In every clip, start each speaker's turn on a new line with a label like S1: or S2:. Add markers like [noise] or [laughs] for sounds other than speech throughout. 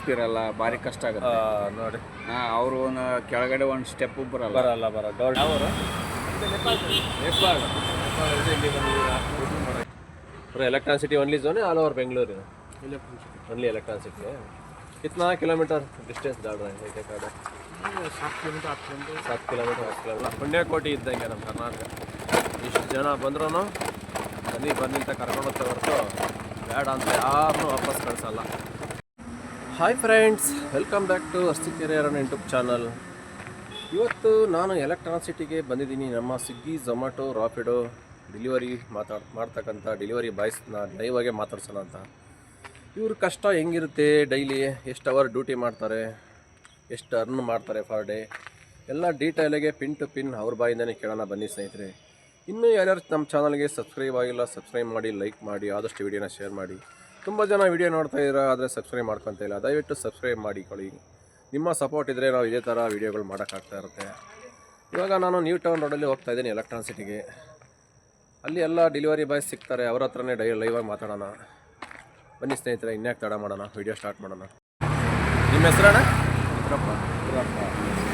S1: Lift ಇರಲ್ಲ ಭಾರಿ ಕಷ್ಟ ಆಗುತ್ತೆ
S2: ನೋಡಿ
S1: ಹಾಂ ಅವರು ಒಂದು ಕೆಳಗಡೆ ಒಂದು ಸ್ಟೆಪ್ ಬರಲ್ಲ
S2: ಬರಲ್ಲ ಬರ ಡೋರ್ ಯಾವರು पूरा इलेक्ट्रॉन सिटी ओनली जोन है all over Bengaluru only Electron City है कितना किलोमीटर डिस्टेंस डाल रहे हैं एक कार्ड
S1: ಸಾತ್ ಕಿಲೋಮೀಟರ್ ಹತ್ತು ಕಿಲೋಮೀಟರ್
S2: ಸಾತ್ ಕಿಲೋಮೀಟರ್ ಹತ್ತು ಕಿಲೋಮೀಟರ್ ಪುಣ್ಯಕೋಟಿ ಇದ್ದಂಗೆ ನಮ್ಮ ಕರ್ನಾಟಕ ಇಷ್ಟು ಜನ ಬಂದ್ರೂ ಬನ್ನಿ ಬನ್ನಿ ಅಂತ ಕರ್ಕೊಂಡು ಹೋಗ್ತಾ ಹೊರತು ಬೇಡ ಅಂತ ಯಾರನ್ನೂ ವಾಪಸ್ ಕಳಿಸಲ್ಲ Hi friends welcome back to Astikere Aranya YouTube channel ಇವತ್ತು ನಾನು ಎಲೆಕ್ಟ್ರಾನ್ ಸಿಟಿಗೆ ಬಂದಿದ್ದೀನಿ. ನಮ್ಮ ಸ್ವಿಗ್ಗಿ ಝೊಮ್ಯಾಟೊ ರಾಪಿಡೋ ಡೆಲಿವರಿ ಮಾತಾಡ್ ಮಾಡ್ತಕ್ಕಂಥ ಡೆಲಿವರಿ ಬಾಯ್ಸ್ನ ಲೈವಾಗೆ ಮಾತಾಡ್ಸೋಣ ಅಂತ. ಇವ್ರ ಕಷ್ಟ ಹೆಂಗಿರುತ್ತೆ? ಡೈಲಿ ಎಷ್ಟು ಅವರ್ ಡ್ಯೂಟಿ ಮಾಡ್ತಾರೆ? ಎಷ್ಟು ಅರ್ನ್ ಮಾಡ್ತಾರೆ ಫರ್ ಡೇ ಎಲ್ಲ ಡೀಟೇಲಾಗೆ ಪಿನ್ ಟು ಪಿನ್ ಅವ್ರ ಬಾಯಿಂದನೇ ಕೇಳೋಣ ಬನ್ನಿ ಸ್ನೇಹಿತರೆ. ಇನ್ನೂ ಯಾರ್ಯಾರು ನಮ್ಮ ಚಾನಲ್ಗೆ ಸಬ್ಸ್ಕ್ರೈಬ್ ಆಗಿಲ್ಲ ಸಬ್ಸ್ಕ್ರೈಬ್ ಮಾಡಿ ಲೈಕ್ ಮಾಡಿ, ಆದಷ್ಟು ವಿಡಿಯೋನ ಶೇರ್ ಮಾಡಿ. ತುಂಬ ಜನ ವಿಡಿಯೋ ನೋಡ್ತಾ ಇದ್ದೀರಾ ಆದರೆ ಸಬ್ಸ್ಕ್ರೈಬ್ ಮಾಡ್ಕೊತ ಇಲ್ಲ. ದಯವಿಟ್ಟು ಸಬ್ಸ್ಕ್ರೈಬ್ ಮಾಡಿಕೊಳ್ಳಿ ನಿಮ್ಮ ಸಪೋರ್ಟ್ ಇದ್ದರೆ ನಾವು ಇದೇ ಥರ ವೀಡಿಯೋಗಳು ಮಾಡೋಕ್ಕಾಗ್ತಾ ಇರುತ್ತೆ. ಇವಾಗ ನಾನು ನ್ಯೂ ಟೌನ್ ರೋಡಲ್ಲಿ ಹೋಗ್ತಾ ಇದ್ದೀನಿ ಎಲೆಕ್ಟ್ರಾನ್ ಸಿಟಿಗೆ ಅಲ್ಲಿ ಎಲ್ಲ ಡೆಲಿವರಿ ಬಾಯ್ಸ್ ಸಿಗ್ತಾರೆ ಅವ್ರ ಹತ್ರನೇ ಡೈ ಲೈವಾಗಿ ಮಾತಾಡೋಣ. ಬನ್ನಿ ಸ್ನೇಹಿತರೆ ಇನ್ಯಾಕೆ ತಡ ಮಾಡೋಣ ವೀಡಿಯೋ ಸ್ಟಾರ್ಟ್ ಮಾಡೋಣ. ನಿಮ್ಮ ಹೆಸರಣ್ಣ?
S1: ಇದ್ರಪ್ಪ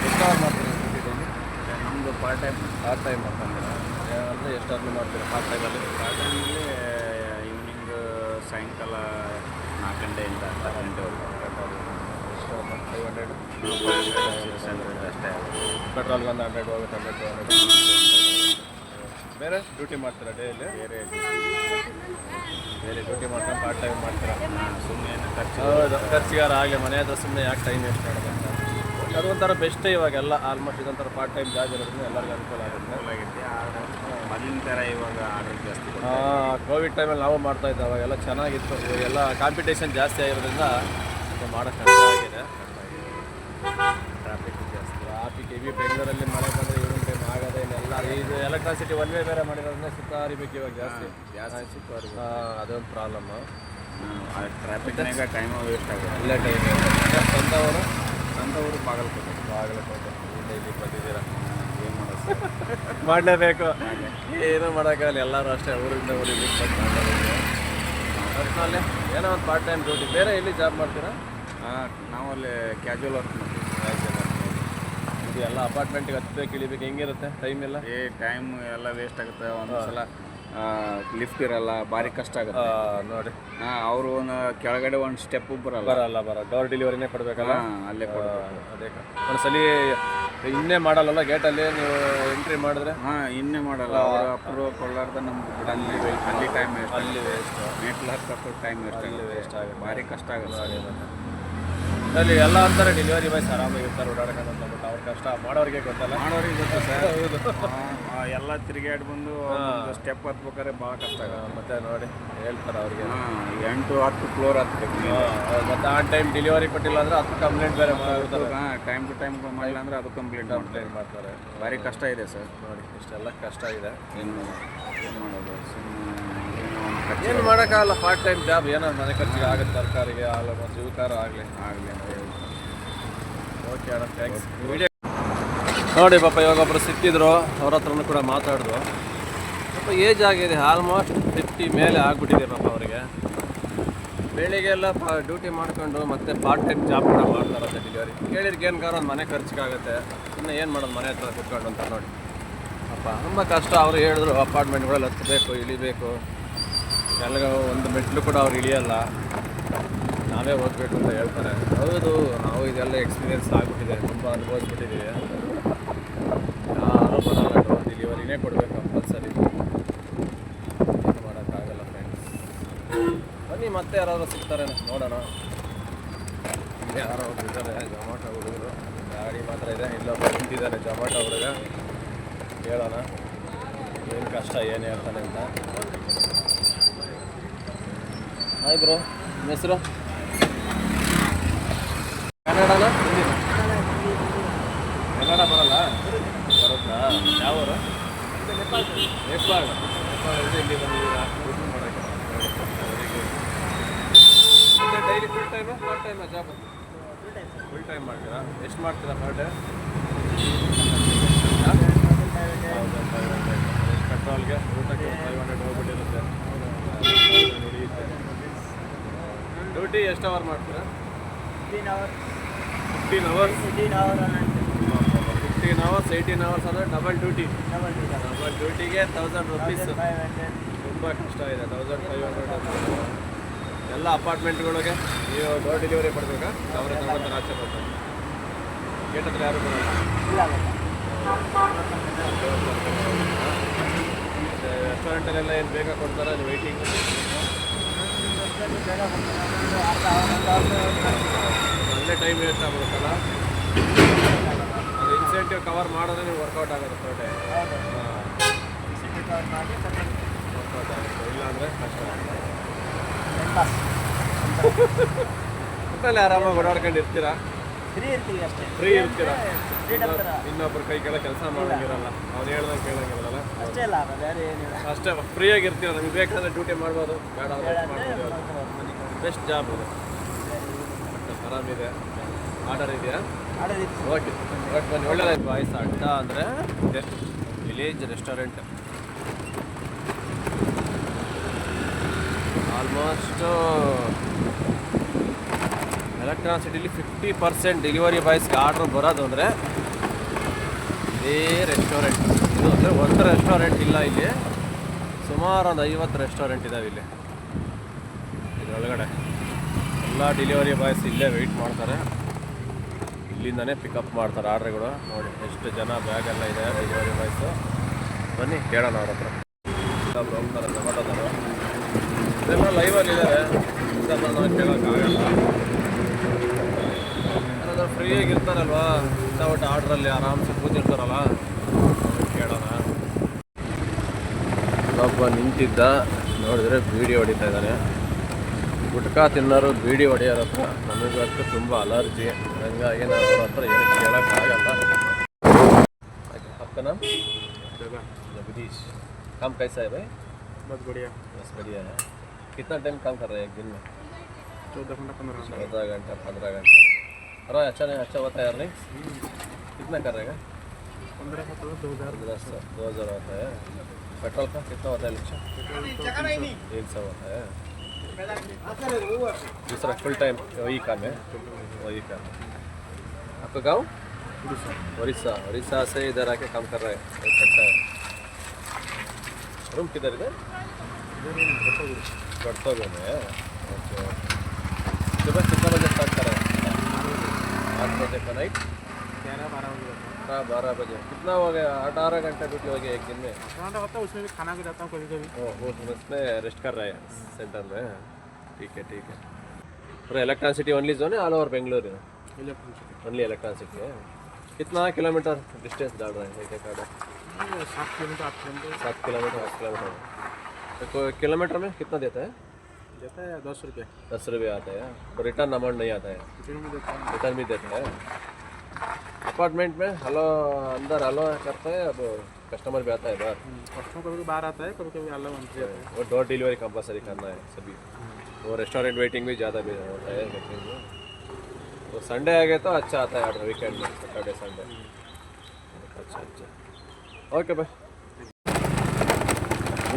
S2: ಎಷ್ಟು ಅವರ್ ಮಾಡ್ತೀರಾ
S1: ನಮ್ಮದು ಪಾರ್ಟ್ ಟೈಮ್
S2: ಪಾರ್ಟ್ ಟೈಮ್ ಮಾಡ್ತಾ ಅಂದರೆ ಎಷ್ಟು ಅರ್ನ್ ಮಾಡ್ತೀರಾ? ಪಾರ್ಟ್ ಟೈಮಲ್ಲಿ
S1: ಪಾರ್ಟ್ ಟೈಮಲ್ಲಿ ಸಾಯಂಕಾಲ ನಾಲ್ಕು ಗಂಟೆಯಿಂದ ಹತ್ತು ಗಂಟೆವರೆಗೂ
S2: ಫೈವ್ ಹಂಡ್ರೆಡ್
S1: ಸಿಕ್ಸ್ ಹಂಡ್ರೆಡ್ ಅಷ್ಟೇ
S2: ಪೆಟ್ರೋಲ್ಗೆ ಒಂದು ಹಂಡ್ರೆಡ್ ಹೋಗುತ್ತೆ ಹಂಡ್ರೆಡ್ ಟು ಹಂಡ್ರೆಡ್ ಬೇರೆ ಡ್ಯೂಟಿ ಮಾಡ್ತೀರಾ ಡೇಲಿ?
S1: ಬೇರೆ
S2: ಬೇರೆ ಡ್ಯೂಟಿ ಮಾಡ್ತಾರೆ? ಪಾರ್ಟ್ ಟೈಮ್ ಮಾಡ್ತೀರಾ?
S1: ಸುಮ್ಮನೆ ಖರ್ಚು
S2: ಹೌದು ಖರ್ಚಿಗಾರ ಹಾಗೆ ಮನೆ ಹತ್ರ ಸುಮ್ಮನೆ ಯಾಕೆ ಟೈಮ್ ವೇಸ್ಟ್ ಮಾಡೋದು ಅದೊಂಥರ ಬೆಸ್ಟೇ ಇವಾಗೆಲ್ಲ ಆಲ್ಮೋಸ್ಟ್ ಇದೊಂಥರ ಪಾರ್ಟ್ ಟೈಮ್ ಜಾಬ್ ಇರೋದ್ರಿಂದ ಎಲ್ಲರಿಗೂ ಅನುಕೂಲ ಆಗುತ್ತೆ.
S1: ಆಗೈತೆ ಆದರೆ ಮೊದಲಿನ ಥರ ಇವಾಗ ಆರ್ಡರ್ ಜಾಸ್ತಿ
S2: ಕೋವಿಡ್ ಟೈಮಲ್ಲಿ ನಾವು ಮಾಡ್ತಾ ಇದ್ದೆ ಅವಾಗೆಲ್ಲ ಚೆನ್ನಾಗಿತ್ತು. ಇವಾಗೆಲ್ಲ ಕಾಂಪಿಟೇಷನ್ ಜಾಸ್ತಿ ಆಗಿರೋದ್ರಿಂದ ಸ್ವಲ್ಪ ಮಾಡೋಕ್ಕೆ ಕಷ್ಟ ಆಗಿದೆ.
S1: ಟ್ರಾಫಿಕ್ ಜಾಸ್ತಿ.
S2: ಟ್ರಾಫಿಕ್ ಹೆವಿ ಬೆಂಗಳೂರಲ್ಲಿ ಮಳೆ ಬಂದರೆ ಈವ್ನಿಂಗ್ ಟೈಮ್ ಆಗೋದೇ ಇಲ್ಲ ಎಲ್ಲ ಇದು ಎಲೆಕ್ಟ್ರಿಸಿಟಿ ಒನ್ ವೇ ಬೇರೆ ಮಾಡಿರೋದ್ರಿಂದ ಸುತ್ತಾರಿಬೇಕು ಇವಾಗ ಜಾಸ್ತಿ.
S1: ಜಾಸ್ತಿ
S2: ಸುತ್ತ ಅದೊಂದು ಪ್ರಾಬ್ಲಮ್ಮು
S1: ಟ್ರಾಫಿಕ್ ಟ್ರಾಫಿಕ್ನಾಗ ಟೈಮ್ ವೇಸ್ಟ್ ಆಗಿದೆ
S2: ಅಲ್ಲೇ ಟೈಮ್ ಸ್ವಂತವರು
S1: ಸ್ವಂತವರು ಬಾಗಲಕೋಟೆ.
S2: ಬಾಗಲಕೋಟೆ. ಇಲ್ಲಿ ಇಲ್ಲಿ ಬಂದಿದ್ದೀರಾ?
S1: ಏನು ಮಾಡೋದು? ಸರ್
S2: ಮಾಡಲೇಬೇಕು ಏನೂ ಮಾಡೋಕ್ಕಾಗಲ್ಲ ಎಲ್ಲರೂ ಅಷ್ಟೇ ಊರಿಂದ ಊರಿಗೆ ಒಟ್ಟಿನಲ್ಲಿ ಏನೋ ಒಂದು ಪಾರ್ಟ್ ಟೈಮ್ ಡ್ಯೂಟಿ ಬೇರೆ ಎಲ್ಲಿ ಜಾಬ್ ಮಾಡ್ತೀರಾ?
S1: ನಾವು ಅಲ್ಲಿ ಕ್ಯಾಜುವಲ್ ವರ್ಕ್ ಮಾಡ್ತೀವಿ.
S2: ಇದು ಎಲ್ಲ ಅಪಾರ್ಟ್ಮೆಂಟಿಗೆ ಹತ್ತಬೇಕು ಇಳಿಬೇಕು ಹೆಂಗಿರುತ್ತೆ? ಟೈಮ್ ಎಲ್ಲ?
S1: ಏ ಟೈಮ್ ಎಲ್ಲ ವೇಸ್ಟ್ ಆಗುತ್ತೆ. ಒಂದ್ಸಲ ಲಿಫ್ಟ್ ಇರಲ್ಲ ಭಾರಿ ಕಷ್ಟ ಆಗುತ್ತೆ.
S2: ನೋಡಿ.
S1: ಅವರು ಒಂದು ಕೆಳಗಡೆ ಒಂದು ಸ್ಟೆಪ್ ಬರಲ್ಲ.
S2: ಬರಲ್ಲ ಬರ ಡೋರ್ ಡೆಲಿವರಿನೇ ಕೊಡಬೇಕಲ್ಲ?
S1: ಅಲ್ಲೇ ಕೊಡ್ಬೇಕು.
S2: ಅದೇ ಒಂದ್ಸಲಿ ಇನ್ನೇ ಮಾಡಲ್ಲಲ್ಲ? ಗೇಟಲ್ಲಿ ನೀವು ಎಂಟ್ರಿ ಮಾಡಿದ್ರೆ?
S1: ಹಾಂ ಇನ್ನೇ ಮಾಡಲ್ಲ. ಅವರು ಅಪ್ರೂವ್ ಕೊಡಲಾರ್ದ ನಮ್ಗೆ ಅಲ್ಲಿ ಅಲ್ಲಿ ಟೈಮ್ ವೇಸ್ಟ್
S2: ಅಲ್ಲಿ ವೇಸ್ಟ್
S1: ಮೆಟ್ಲು ಹತ್ತಕ್ಕೆ ಟೈಮ್ ವೇಸ್ಟ್ ಅಲ್ಲಿ
S2: ವೇಸ್ಟ್ ಆಗುತ್ತೆ.
S1: ಭಾರಿ ಕಷ್ಟ ಆಗುತ್ತೆ.
S2: ಅಲ್ಲಿ ಎಲ್ಲ ಅಂತಾರೆ ಡೆಲಿವರಿ ಬಾಯ್ಸ್ ಆರಾಮಾಗಿ ಇರ್ತಾರೆ ಅಂತ ಬಟ್ ಅವ್ರ ಕಷ್ಟ. ಮಾಡೋರಿಗೆ ಗೊತ್ತಲ್ಲ?
S1: ಮಾಡೋರಿಗೆ ಗೊತ್ತಾ ಸರ್. ಎಲ್ಲ ತಿರುಗಾಡಿ ಬಂದು ಸ್ಟೆಪ್ ಹತ್ಬೇಕಾದ್ರೆ ಭಾಳ ಕಷ್ಟ ಆಗುತ್ತೆ.
S2: ಮತ್ತೆ ನೋಡಿ ಹೇಳ್ತಾರೆ ಅವ್ರಿಗೆ.
S1: ಎಂಟು ಹತ್ತು ಫ್ಲೋರ್ ಹತ್ಬೇಕು
S2: ಮತ್ತೆ ಆ ಟೈಮ್ ಡೆಲಿವರಿ ಕೊಟ್ಟಿಲ್ಲ ಅಂದ್ರೆ ಅದು ಕಂಪ್ಲೇಂಟ್ ಬೇರೆ ಮಾಡ್ಬಿಡ್ತಾರೆ.
S1: ಹಾಂ ಟೈಮ್ ಟು ಟೈಮ್ ಮಾಡಿಲ್ಲ ಅಂದ್ರೆ ಅದು ಕಂಪ್ಲೇಂಟ್ ಮಾಡ್ತಾರೆ.
S2: ಕಂಪ್ಲೇಂಟ್ ಮಾಡ್ತಾರೆ.
S1: ಭಾರಿ ಕಷ್ಟ ಇದೆ ಸರ್.
S2: ನೋಡಿ ಇಷ್ಟೆಲ್ಲ ಕಷ್ಟ ಇದೆ.
S1: ಏನು ಏನು ಮಾಡೋದು? ಸುಮ್ಮನೆ ಏನೋ
S2: ಮಾಡೋಕ್ಕಾಗಲ್ಲ ಪಾರ್ಟ್ ಟೈಮ್ ಜಾಬ್ ಏನೋ ಮನೆ ಖರ್ಚಿಗೆ ಆಗುತ್ತೆ ತರಕಾರಿಗೆ ಆಗಲ್ಲ ಮತ್ತು ಆಗಲಿ.
S1: ಆಗಲಿ ಅಂತ ಹೇಳಿ.
S2: ಓಕೆ ಅಣ್ಣ ಥ್ಯಾಂಕ್ಸ್ ವಿಡಿಯೋ ನೋಡಿ ಪಾಪ ಇವಾಗ ಒಬ್ಬರು ಸಿಕ್ಕಿದ್ರು ಅವ್ರ ಹತ್ರನೂ ಕೂಡ ಮಾತಾಡಿದ್ರು ಸ್ವಲ್ಪ ಏಜ್ ಆಗಿದೆ ಆಲ್ಮೋಸ್ಟ್ ಫಿಫ್ಟಿ ಮೇಲೆ ಆಗಿಬಿಟ್ಟಿದೆ ಪಾಪ ಅವರಿಗೆ. ಬೆಳಿಗ್ಗೆಲ್ಲ ಪಾ ಡ್ಯೂಟಿ ಮಾಡ್ಕೊಂಡು ಮತ್ತೆ ಪಾರ್ಟ್ ಟೈಮ್ ಜಾಬ್ ಕೂಡ ಮಾಡ್ತಾರಂತೆ ಡೆಲಿವರಿ ಕೇಳಿದ್ರೆ ಏನು ಒಂದು ಮನೆ ಖರ್ಚಿಗಾಗುತ್ತೆ ಇನ್ನು ಏನು ಮಾಡೋದು ಮನೆ ಹತ್ರ ಕುತ್ಕೊಂಡು ಅಂತ ನೋಡಿ. ಅಪ್ಪ ತುಂಬ ಕಷ್ಟ. ಅವರು ಹೇಳಿದ್ರು ಅಪಾರ್ಟ್ಮೆಂಟ್ಗಳಲ್ಲಿ ಹತ್ತಬೇಕು ಇಳಿಬೇಕು. ಎಲ್ಲ ಒಂದು ಮೆಟ್ಲು ಕೂಡ ಅವ್ರು ಇಳಿಯಲ್ಲ, ನಾವೇ ಓದಬೇಕು ಅಂತ ಹೇಳ್ತಾರೆ. ಹೌದು, ನಾವು ಇದೆಲ್ಲ ಎಕ್ಸ್ಪೀರಿಯನ್ಸ್ ಆಗಿಬಿಟ್ಟಿದೆ, ತುಂಬ ಅನುಭವಿಸ್ಬಿಟ್ಟಿದ್ದೀವಿ. ಯಾರು ಬರೋಲ್ಲ ಡೆಲಿವರಿನೇ ಕೊಡಬೇಕು ಕಂಪಲ್ಸರಿ ಏನು ಮಾಡೋಕ್ಕಾಗಲ್ಲ ಫ್ರೆಂಡ್ಸ್ ಬನ್ನಿ, ಮತ್ತೆ ಯಾರಾದರೂ ಸಿಗ್ತಾರೆ, ನೋಡೋಣ. ಯಾರೋ ಇದ್ದಾರೆ ಜೊಮಾಟೊ ಹುಡುಗರು. ಗಾಡಿ ಮಾತ್ರ ಇದೆ ಇಲ್ಲೊಬ್ಬ ನಿಂತಿದ್ದಾರೆ ಜೊಮಾಟೊ ಹುಡುಗ. ಕೇಳೋಣ ಏನು ಕಷ್ಟ, ಏನು ಹೇಳ್ತಾನೆ ಅಂತ. ಹಾಯ್ ಬ್ರೋ ನಿಮ್ಮ ಹೆಸರು? ಕನ್ನಡ ಬರಲ್ಲ. ಬರುತ್ತಾ? ಯಾವ ಊರು ನೇಪಾಳ ನೇಪಾಳದಿಂದ ಇಲ್ಲಿ daily full time job full time ಮಾಡ್ತೀರಾ? ಎಷ್ಟು ಮಾಡ್ತೀರಾ ಪರ್ ಡೇ ಪೆಟ್ರೋಲ್ಗೆ ಊಟಕ್ಕೆ ಫೈವ್ ಹಂಡ್ರೆಡ್ ಹೋಗ್ಬಿಟ್ಟಿರುತ್ತೆ. ಡ್ಯೂಟಿ ಎಷ್ಟು ಅವರ್ ಮಾಡ್ತೀರಾ?
S3: Fifteen hour
S2: fifteen hours
S3: fifteen hour
S2: fifteen hours eighteen hours ಅಂದರೆ ಡಬಲ್ ಡ್ಯೂಟಿ
S3: ಡಬಲ್
S2: ಡಬಲ್ ಡ್ಯೂಟಿಗೆ ತೌಸಂಡ್ ರುಪೀಸ್
S3: ಫೈವ್ ಹಂಡ್ರೆಡ್
S2: ತುಂಬ ಕಷ್ಟ ಇದೆ ತೌಸಂಡ್ ಫೈವ್ ಹಂಡ್ರೆಡ್ ಎಲ್ಲ ಅಪಾರ್ಟ್ಮೆಂಟ್ಗಳಿಗೆ ನೀವು ಡೋರ್ ಡೆಲಿವರಿ ಕೊಡಬೇಕಾ? ಅವರ ತಗೊಂಡು ಆಚೆ ಬರ್ತಾರೆ ಗೇಟ್ ಹತ್ರ ಯಾರು ಬರಲ್ಲ. ರೆಸ್ಟೋರೆಂಟಲ್ಲೆಲ್ಲ ಏನು ಬೇಗ ಕೊಡ್ತಾರೆ ಅಲ್ಲಿ
S3: ಅವರ್
S2: ಟೈಮ್ ವೇಸ್ಟ್ ಆಗ್ಬಿಡುತ್ತಲ್ಲ? ಅದು ಇನ್ಸೆಂಟಿವ್ ಕವರ್ ಮಾಡಿದ್ರೆ ನೀವು ವರ್ಕೌಟ್ ಆಗುತ್ತೆ ತೋಟೆ ವರ್ಕೌಟ್ ಆಗುತ್ತೆ. ಇಲ್ಲಾಂದರೆ ಕಷ್ಟ. ಆಗುತ್ತೆ [laughs] ಆರಾಮಾಗಿ ಓಡಾಡ್ಕೊಂಡು ಇರ್ತೀರಾ
S3: ಫ್ರೀ ಇರ್ತೀವಿ ಅಷ್ಟೇ.
S2: ಫ್ರೀ ಇರ್ತೀರಾ?
S3: ಫ್ರೀಡಮ್ ಥರ.
S2: ಇನ್ನೊಬ್ರ ಕೈ ಕೆಳಗೆ ಕೆಲಸ ಮಾಡಂಗಿರಲ್ಲ. ಅವ್ನು ಹೇಳ್ದಂಗೆ ಕೇಳಂಗಿರಲ್ಲ.
S3: ಅಷ್ಟೇ ಅಲ್ಲ ಬೇರೆ ಏನಿಲ್ಲ.
S2: ಅಷ್ಟೇ ಫ್ರೀಯಾಗಿ ಇರ್ತೀರ? ನಮಗೆ ಬೇಕಾದ್ರೆ ಡ್ಯೂಟಿ ಮಾಡ್ಬೋದು. ಬೇಡ ಬೆಸ್ಟ್ ಜಾಬ್ ಇದು ಆರಾಮಿದೆ. ಆರ್ಡರ್ ಇದೆಯಾ?
S3: ಆಡೋದಿತ್ತು
S2: ಓಕೆ ಓಕೆ ಬನ್ನಿ ಒಳ್ಳೆದಾಯ್ತು. ವಾಯ್ಸ್ ಅಡ್ಡ ಅಂದರೆ ಇದೆ. ವಿಲೇಜ್ ರೆಸ್ಟೋರೆಂಟ್ ಆಲ್ಮೋಸ್ಟು ಎಲೆಕ್ಟ್ರಾನ್ ಸಿಟಿಲಿ ಫಿಫ್ಟಿ ಪರ್ಸೆಂಟ್ ಡೆಲಿವರಿ ಬಾಯ್ಸ್ಗೆ ಆರ್ಡ್ರ್ ಬರೋದು ಅಂದರೆ ಇದೇ ರೆಸ್ಟೋರೆಂಟ್ ಇದು ಅಂದರೆ ಒಂದು ರೆಸ್ಟೋರೆಂಟ್ ಇಲ್ಲ ಇಲ್ಲಿ. ಸುಮಾರು ಒಂದು ಐವತ್ತು ರೆಸ್ಟೋರೆಂಟ್ ಇದ್ದಾವೆ ಇಲ್ಲಿ. ಇದರೊಳಗಡೆ ಎಲ್ಲ ಡೆಲಿವರಿ ಬಾಯ್ಸ್ ಇಲ್ಲೇ ವೆಯ್ಟ್ ಮಾಡ್ತಾರೆ. ಇಲ್ಲಿಂದನೇ ಪಿಕಪ್ ಮಾಡ್ತಾರೆ ಆರ್ಡ್ರ್ಗಳು. ನೋಡಿ, ಎಷ್ಟು ಜನ ಬ್ಯಾಗ್ ಎಲ್ಲ ಇದೆ ಡೆಲಿವರಿ ಬಾಯ್ಸು ಬನ್ನಿ, ಕೇಳೋಣ ಅವ್ರ ಹತ್ರ. ಹೋಗ್ತಾರೆ ಇದೆಲ್ಲ ಲೈವಲ್ಲಿ ಇದ್ದಾರೆ ಇದೆಲ್ಲ ನಾವು ಕೇಳೋಕ್ಕಾಗಲ್ಲ. ಫ್ರೀಯಾಗಿ ಇರ್ತಾರಲ್ವಾ ವಿತೌಟ್ ಆರ್ಡ್ರಲ್ಲಿ ಆರಾಮ್ಸೆ ಕೂತಿರ್ತಾರಲ್ಲ ಅವ್ರಿಗೆ ಕೇಳೋಣ ಒಬ್ಬ ನಿಂತಿದ್ದ ನೋಡಿದ್ರೆ ಬೀಡಿ ಹೊಡಿತಾ ಇದ್ದಾನೆ ಗುಟ್ಕಾ ತಿನ್ನೋರು ಬೀಡಿ ಹೊಡೆಯೋರ ಹತ್ರ ನಮಗಂತೂ ತುಂಬ ಅಲರ್ಜಿ ಹಂಗಾಗಿ ನಾವು ಅವ್ರ ಹತ್ರ ಏನು ಕೇಳೋಕ್ಕಾಗಲ್ಲ आपका नाम जगदीश काम कैसा है भाई
S1: बहुत बढ़िया
S2: बस बढ़िया है कितना टाइम काम कर रहे हैं एक दिन में
S1: चौदह घंटा पंद्रह घंटा
S2: चौदह घंटा पंद्रह घंटा अरे अच्छा नहीं अच्छा होता है अर्निंग कितना कर रहेगा
S1: पंद्रह सत्रह दो हज़ार
S2: सौ। दो हज़ार होता है पेट्रोल का कितना होता है लक्ष्य एक सौ होता है दूसरा फुल टाइम वही काम है। वही काम। है आपका गाँव? उड़ीसा उड़ीसा से इधर आके काम कर रहे हैं। बहुत अच्छा है। रूम किधर इधर? गढ़तोगे में है। ओके। सुबह कितना बजे स्टार्ट कर आठ बजे का
S1: ग्यारह बारह बजे
S2: हाँ। बारह बजे। कितना हो गया? अठारह घंटा ड्यूटी हो गया एक दिन में।
S1: घंटा होता है उसमें भी खाना भी जाता हूँ कभी कभी
S2: वो उसमें रेस्ट कर रहे हैं सेंटर में ठीक है ठीक है। और इलेक्ट्रॉन सिटी ओनली जोन है all over Bengaluru Electronic City only Electronic City है? कितना किलोमीटर डिस्टेंस डाल रहे हैं एक एक
S1: सात किलोमीटर आठ किलोमीटर।
S2: सात किलोमीटर आठ किलोमीटर। तो किलोमीटर में कितना देता है?
S1: देता है दस रुपये।
S2: दस रुपये आता है तो रिटर्न अमाउंट नहीं आता है। रिटर्न भी देता है। अपार्टमेंट में हलो अंदर हलो करता है अब कस्टमर भी आता है बाहर।
S1: हम्म, कस्टमर कभी बाहर आता है कभी कभी हलो मंत्री आता है।
S2: और डोर डिलीवरी कंपलसरी करना है सभी। हम्म। और रेस्टोरेंट वेटिंग भी ज़्यादा भी होता है तो संडे आ गए तो अच्छा आता है ऑर्डर वीकेंड में सैटरडे संडे हम्म। अच्छा अच्छा। ओके भाई?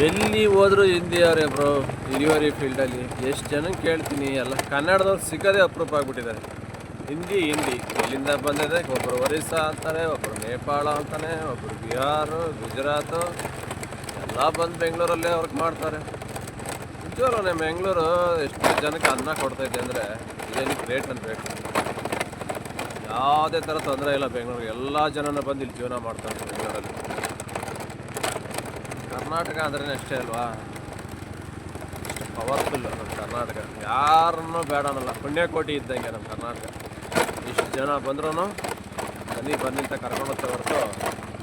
S2: ಎಲ್ಲಿ ಹೋದ್ರು ಹಿಂದಿಯವರೇ ಬ್ರೋ ಡೆಲಿವರಿ ಫೀಲ್ಡಲ್ಲಿ ಎಷ್ಟು ಜನ ಕೇಳ್ತೀನಿ, ಎಲ್ಲ ಕನ್ನಡದವ್ರು ಸಿಗೋದೇ ಅಪರೂಪ ಆಗಿಬಿಟ್ಟಿದ್ದಾರೆ ಹಿಂದಿ ಹಿಂದಿ. ಎಲ್ಲಿಂದ ಬಂದಿದೆ ಒಬ್ಬರು ಒರಿಸ್ಸಾ ಅಂತಾರೆ ಒಬ್ಬರು ನೇಪಾಳ ಅಂತಾನೆ ಒಬ್ಬರು ಬಿಹಾರು, ಗುಜರಾತು. ಎಲ್ಲ ಬಂದು ಬೆಂಗಳೂರಲ್ಲೇ ವರ್ಕ್ ಮಾಡ್ತಾರೆ. ನಿಜವಲ್ಲ ನಮ್ಮ ಬೆಂಗಳೂರು ಎಷ್ಟು ಜನಕ್ಕೆ ಅನ್ನ ಕೊಡ್ತೈತೆ ಅಂದರೆ ಏನು ಗ್ರೇಟ್ ಅನ್ಬೇಕು ಯಾವುದೇ ಥರ ತೊಂದರೆ ಇಲ್ಲ ಬೆಂಗಳೂರಿಗೆ. ಎಲ್ಲ ಜನನ ಬಂದು ಇಲ್ಲಿ ಜೀವನ ಮಾಡ್ತಾರೆ ಬೆಂಗಳೂರಲ್ಲಿ. ಕರ್ನಾಟಕ ಅಂದ್ರೆ ಅಷ್ಟೇ ಅಲ್ವಾ? ಪವರ್ಫುಲ್ ನಮ್ಮ ಕರ್ನಾಟಕ. ಯಾರನ್ನೂ ಬೇಡ ಅನ್ನಲ್ಲ. ಪುಣ್ಯಕೋಟಿ ಇದ್ದಂಗೆ ನಮ್ಮ ಕರ್ನಾಟಕ. ಇಷ್ಟು ಜನ ಬಂದ್ರೂ ಬನ್ನಿ ಬನ್ನಿ ಅಂತ ಕರ್ಕೊಂಡು ಹೋಗ್ತಾ ಹೊರತು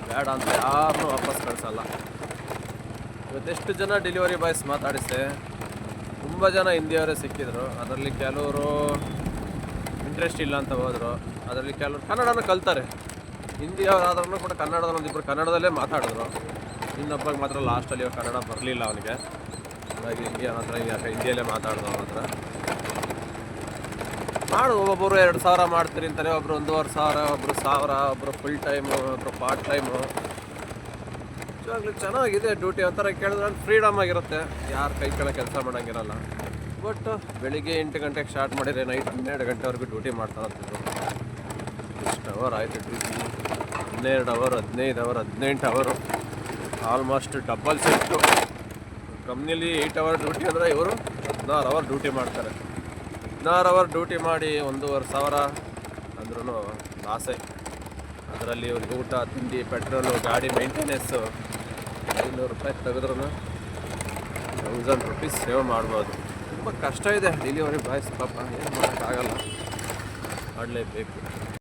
S2: ಬೇಡ ಅಂತ ಯಾರನ್ನೂ ವಾಪಸ್ ಕಳಿಸಲ್ಲ. ಇವತ್ತೆಷ್ಟು ಜನ ಡೆಲಿವರಿ ಬಾಯ್ಸ್ ಮಾತಾಡಿಸಿದೆ? ತುಂಬ ಜನ ಹಿಂದಿಯವರೇ ಸಿಕ್ಕಿದ್ರು. ಅದರಲ್ಲಿ ಕೆಲವರು ಇಂಟ್ರೆಸ್ಟ್ ಇಲ್ಲ ಅಂತ ಹೋದರು. ಅದರಲ್ಲಿ ಕೆಲವರು ಕನ್ನಡನ ಕಲ್ತಾರೆ. ಹಿಂದಿಯವರಾದ್ರೂ ಕೂಡ ಕನ್ನಡದಲ್ಲಿ ಒಂದಿಬ್ಬರು ಕನ್ನಡದಲ್ಲೇ ಮಾತಾಡಿದ್ರು. ಇನ್ನೊಬ್ಬಗೆ ಮಾತ್ರ ಲಾಸ್ಟಲ್ಲಿ ಇವಾಗ ಕನ್ನಡ ಬರಲಿಲ್ಲ ಅವನಿಗೆ. ಹಾಗಾಗಿ ಇಂಡಿಯನ್ ಮಾತ್ರ ಯಾಕೆ ಹಿಂದಿಯಲ್ಲೇ ಮಾತಾಡ್ದು ಅವನ ಹತ್ರ. ಮಾಡು ಒಬ್ಬೊಬ್ಬರು ಎರಡು ಸಾವಿರ ಮಾಡ್ತೀರಿ ಅಂತಾರೆ ಒಬ್ರು ಒಂದೂವರೆ ಸಾವಿರ ಒಬ್ಬರು ಸಾವಿರ ಒಬ್ಬರು ಫುಲ್ ಟೈಮು ಒಬ್ಬರು ಪಾರ್ಟ್ ಟೈಮು ನಿಜವಾಗ್ಲೂ ಚೆನ್ನಾಗಿದೆ ಡ್ಯೂಟಿ ಒಂಥರ ಕೇಳಿದ್ರೆ ಫ್ರೀಡಮ್ ಆಗಿರುತ್ತೆ. ಯಾರು ಕೈ ಕೆಳ ಕೆಲಸ ಮಾಡೋಂಗಿರಲ್ಲ. ಬಟ್ ಬೆಳಿಗ್ಗೆ ಎಂಟು ಗಂಟೆಗೆ ಸ್ಟಾರ್ಟ್ ಮಾಡಿದರೆ ನೈಟ್ ಹನ್ನೆರಡು ಗಂಟೆವರೆಗೂ ಡ್ಯೂಟಿ ಮಾಡ್ತಾರಂತಿದ್ರು ಇಷ್ಟು ಅವರ್ ಆಯಿತು ಡ್ಯೂಟಿ ಹನ್ನೆರಡು ಅವರ್ ಹದಿನೈದು ಅವರ್ ಹದಿನೆಂಟು ಅವರು ಆಲ್ಮೋಸ್ಟ್ ಡಬಲ್ ಶಿಫ್ಟ್ ಕಂಪ್ನಿಲಿ ಏಯ್ಟ್ ಅವರ್ ಡ್ಯೂಟಿ ಅಂದರೆ ಇವರು ಹದಿನಾರು ಅವರ್ ಡ್ಯೂಟಿ ಮಾಡ್ತಾರೆ. ಹದಿನಾರು ಅವರ್ ಡ್ಯೂಟಿ ಮಾಡಿ ಒಂದೂವರೆ ಸಾವಿರ ಅಂದ್ರೂ ಲಾಸೆ. ಅದರಲ್ಲಿ ಇವ್ರಿಗೆ ಊಟ, ತಿಂಡಿ ಪೆಟ್ರೋಲು ಗಾಡಿ ಮೇಂಟೆನೆನ್ಸು ಐನೂರು ರೂಪಾಯಿ ತೆಗೆದ್ರೂ ತೌಸಂಡ್ ರುಪೀಸ್ ಸೇವ್ ಮಾಡ್ಬೋದು. ತುಂಬ ಕಷ್ಟ ಇದೆ ಡೆಲಿವರಿ ಬಾಯ್ಸ್ ಪಾಪ, ಏನು ಮಾಡೋಕ್ಕಾಗಲ್ಲ. ಮಾಡಲೇಬೇಕು.